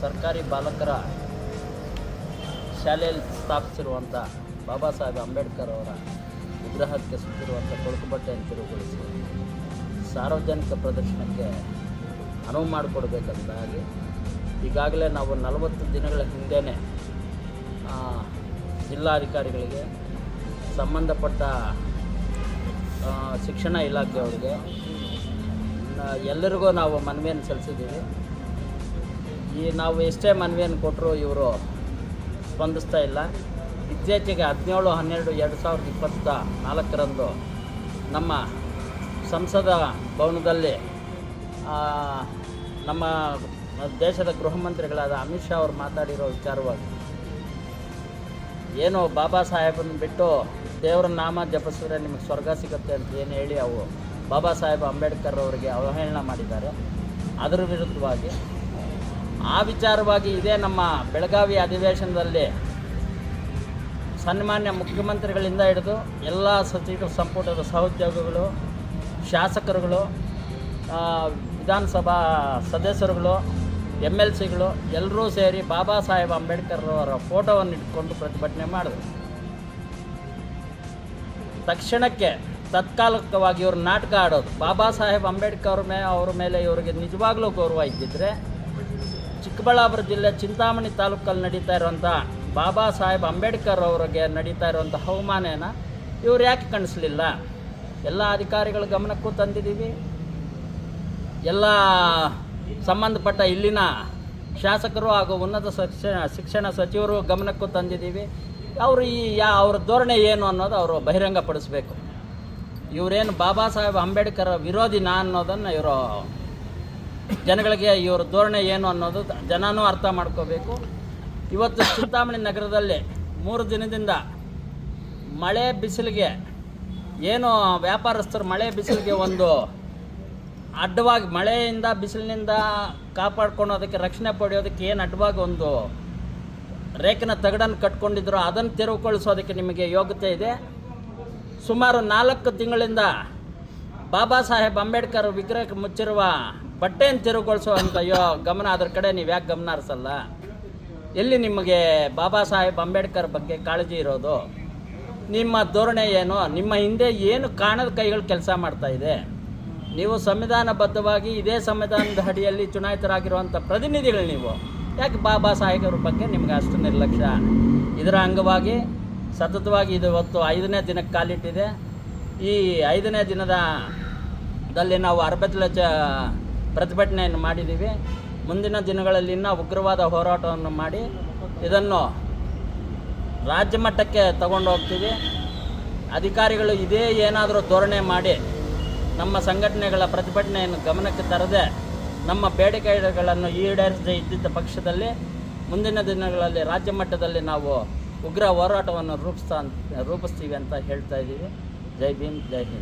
ಸರ್ಕಾರಿ ಬಾಲಕರ ಶಾಲೆಯಲ್ಲಿ ಸ್ಥಾಪಿಸಿರುವಂಥ ಬಾಬಾ ಸಾಹೇಬ್ ಅಂಬೇಡ್ಕರ್ ಅವರ ವಿಗ್ರಹಕ್ಕೆ ಸುತ್ತಿರುವಂಥ ಕೊಳಕು ಬಟ್ಟೆಯನ್ನು ತಿರುಗೊಳಿಸಿ ಸಾರ್ವಜನಿಕ ಪ್ರದರ್ಶನಕ್ಕೆ ಅನುವು ಮಾಡಿಕೊಡ್ಬೇಕಂತಾಗಿ ಈಗಾಗಲೇ ನಾವು ನಲವತ್ತು ದಿನಗಳ ಹಿಂದೆಯೇ ಜಿಲ್ಲಾಧಿಕಾರಿಗಳಿಗೆ ಸಂಬಂಧಪಟ್ಟ ಶಿಕ್ಷಣ ಇಲಾಖೆಯವರಿಗೆ ಎಲ್ಲರಿಗೂ ನಾವು ಮನವಿಯನ್ನು ಸಲ್ಲಿಸಿದ್ದೀವಿ. ಈ ನಾವು ಎಷ್ಟೇ ಮನವಿಯನ್ನು ಕೊಟ್ಟರು ಇವರು ಸ್ಪಂದಿಸ್ತಾ ಇಲ್ಲ. ಇತ್ತೀಚೆಗೆ ಹದಿನೇಳು, ಹನ್ನೆರಡು, ಎರಡು ಸಾವಿರದ ಇಪ್ಪತ್ತ ನಾಲ್ಕರಂದು ನಮ್ಮ ಸಂಸದ ಭವನದಲ್ಲಿ ನಮ್ಮ ದೇಶದ ಗೃಹ ಮಂತ್ರಿಗಳಾದ ಅಮಿತ್ ಶಾ ಅವರು ಮಾತಾಡಿರೋ ವಿಚಾರವಾಗಿ ಏನು ಬಾಬಾ ಸಾಹೇಬನ್ನು ಬಿಟ್ಟು ದೇವರ ನಾಮ ಜಪಿಸಿದ್ರೆ ನಿಮಗೆ ಸ್ವರ್ಗ ಸಿಗುತ್ತೆ ಅಂತ ಏನು ಹೇಳಿ ಅವು ಬಾಬಾ ಸಾಹೇಬ್ ಅಂಬೇಡ್ಕರ್ ಅವರಿಗೆ ಅವಹೇಳನ ಮಾಡಿದ್ದಾರೆ. ಅದರ ವಿರುದ್ಧವಾಗಿ ಆ ವಿಚಾರವಾಗಿ ಇದೇ ನಮ್ಮ ಬೆಳಗಾವಿ ಅಧಿವೇಶನದಲ್ಲಿ ಸನ್ಮಾನ್ಯ ಮುಖ್ಯಮಂತ್ರಿಗಳಿಂದ ಹಿಡಿದು ಎಲ್ಲ ಸಚಿವ ಸಂಪುಟದ ಸಹೋದ್ಯೋಗಿಗಳು, ಶಾಸಕರುಗಳು ವಿಧಾನಸಭಾ ಸದಸ್ಯರುಗಳು ಎಂ ಎಲ್ ಸಿಗಳು ಎಲ್ಲರೂ ಸೇರಿ ಬಾಬಾ ಸಾಹೇಬ್ ಅಂಬೇಡ್ಕರ್ ಅವರ ಫೋಟೋವನ್ನು ಇಟ್ಕೊಂಡು ಪ್ರತಿಭಟನೆ ಮಾಡಿದರು. ತಕ್ಷಣಕ್ಕೆ ತತ್ಕಾಲಿಕವಾಗಿ ಇವರು ನಾಟಕ ಆಡೋದು. ಬಾಬಾ ಸಾಹೇಬ್ ಅಂಬೇಡ್ಕರ್ ಮೇ ಅವ್ರ ಮೇಲೆ ಇವರಿಗೆ ನಿಜವಾಗ್ಲೂ ಗೌರವ ಇದ್ದಿದ್ರೆ ಚಿಕ್ಕಬಳ್ಳಾಪುರ ಜಿಲ್ಲೆ ಚಿಂತಾಮಣಿ ತಾಲೂಕಲ್ಲಿ ನಡೀತಾ ಇರುವಂಥ ಬಾಬಾ ಸಾಹೇಬ್ ಅಂಬೇಡ್ಕರ್ ಅವರಿಗೆ ನಡೀತಾ ಇರುವಂಥ ಅವಮಾನನ ಇವ್ರು ಯಾಕೆ ಕಾಣಿಸ್ಲಿಲ್ಲ? ಎಲ್ಲ ಅಧಿಕಾರಿಗಳ ಗಮನಕ್ಕೂ ತಂದಿದ್ದೀವಿ. ಎಲ್ಲ ಸಂಬಂಧಪಟ್ಟ ಇಲ್ಲಿನ ಶಾಸಕರು ಹಾಗೂ ಉನ್ನತ ಶಿಕ್ಷಣ ಶಿಕ್ಷಣ ಸಚಿವರು ಗಮನಕ್ಕೂ ತಂದಿದ್ದೀವಿ. ಅವರು ಈ ಯಾ ಅವ್ರ ಧೋರಣೆ ಏನು ಅನ್ನೋದು ಅವರು ಬಹಿರಂಗಪಡಿಸ್ಬೇಕು. ಇವರೇನು ಬಾಬಾ ಸಾಹೇಬ್ ಅಂಬೇಡ್ಕರ್ ವಿರೋಧಿನ ಅನ್ನೋದನ್ನು ಇವರು ಜನಗಳಿಗೆ ಇವ್ರ ಧೋರಣೆ ಏನು ಅನ್ನೋದು ಜನನೂ ಅರ್ಥ ಮಾಡ್ಕೋಬೇಕು. ಇವತ್ತು ಚಿಂತಾಮಣಿ ನಗರದಲ್ಲಿ ಮೂರು ದಿನದಿಂದ ಮಳೆ ಬಿಸಿಲಿಗೆ ಏನು ವ್ಯಾಪಾರಸ್ಥರು ಮಳೆ ಬಿಸಿಲಿಗೆ ಒಂದು ಅಡ್ಡವಾಗಿ ಮಳೆಯಿಂದ ಬಿಸಿಲಿನಿಂದ ಕಾಪಾಡ್ಕೊಳೋದಕ್ಕೆ ರಕ್ಷಣೆ ಪಡೆಯೋದಕ್ಕೆ ಏನು ಅಡ್ಡವಾಗಿ ಒಂದು ರೇಖನ ತಗಡನ್ನು ಕಟ್ಕೊಂಡಿದ್ರು ಅದನ್ನು ತೆರವುಗೊಳಿಸೋದಕ್ಕೆ ನಿಮಗೆ ಯೋಗ್ಯತೆ ಇದೆ. ಸುಮಾರು ನಾಲ್ಕು ತಿಂಗಳಿಂದ ಬಾಬಾ ಸಾಹೇಬ್ ಅಂಬೇಡ್ಕರ್ ವಿಗ್ರಹಕ್ಕೆ ಮುಚ್ಚಿರುವ ಬಟ್ಟೆಯನ್ನು ತಿರುಗೊಳಿಸೋ ಅಯ್ಯೋ, ಗಮನ ಅದ್ರ ಕಡೆ, ನೀವು ಯಾಕೆ ಗಮನ ಹರಿಸಲ್ಲ? ಎಲ್ಲಿ ನಿಮಗೆ ಬಾಬಾ ಸಾಹೇಬ್ ಅಂಬೇಡ್ಕರ್ ಬಗ್ಗೆ ಕಾಳಜಿ ಇರೋದು? ನಿಮ್ಮ ಧೋರಣೆ ಏನು? ನಿಮ್ಮ ಹಿಂದೆ ಏನು ಕಾಣದ ಕೈಗಳು ಕೆಲಸ ಮಾಡ್ತಾ ಇದೆ? ನೀವು ಸಂವಿಧಾನಬದ್ಧವಾಗಿ ಇದೇ ಸಂವಿಧಾನದ ಅಡಿಯಲ್ಲಿ ಚುನಾಯಿತರಾಗಿರುವಂಥ ಪ್ರತಿನಿಧಿಗಳು ನೀವು. ಯಾಕೆ ಬಾಬಾ ಸಾಹೇಬರ ಬಗ್ಗೆ ನಿಮಗೆ ಅಷ್ಟು ನಿರ್ಲಕ್ಷ್ಯ? ಇದರ ಅಂಗವಾಗಿ ಸತತವಾಗಿ ಇದು ಇವತ್ತು ಐದನೇ ದಿನಕ್ಕೆ ಕಾಲಿಟ್ಟಿದೆ. ಈ ಐದನೇ ದಿನದ ದಲ್ಲಿ ನಾವು ಅರ್ಬತ್ಲ ಚ ಪ್ರತಿಭಟನೆಯನ್ನು ಮಾಡಿದ್ದೀವಿ. ಮುಂದಿನ ದಿನಗಳಲ್ಲಿ ಇನ್ನೂ ಉಗ್ರವಾದ ಹೋರಾಟವನ್ನು ಮಾಡಿ ಇದನ್ನು ರಾಜ್ಯ ಮಟ್ಟಕ್ಕೆ ತಗೊಂಡು ಹೋಗ್ತೀವಿ. ಅಧಿಕಾರಿಗಳು ಇದೇ ಏನಾದರೂ ಧೋರಣೆ ಮಾಡಿ ನಮ್ಮ ಸಂಘಟನೆಗಳ ಪ್ರತಿಭಟನೆಯನ್ನು ಗಮನಕ್ಕೆ ತರದೆ ನಮ್ಮ ಬೇಡಿಕೆಗಳನ್ನು ಈಡೇರಿಸದೇ ಇದ್ದಿದ್ದ ಪಕ್ಷದಲ್ಲಿ ಮುಂದಿನ ದಿನಗಳಲ್ಲಿ ರಾಜ್ಯ ಮಟ್ಟದಲ್ಲಿ ನಾವು ಉಗ್ರ ಹೋರಾಟವನ್ನು ರೂಪಿಸ್ತಾ ರೂಪಿಸ್ತೀವಿ ಅಂತ ಹೇಳ್ತಾ ಇದ್ದೀವಿ. ಜೈ ಭೀಮ್, ಜೈ ಹಿಂದ್.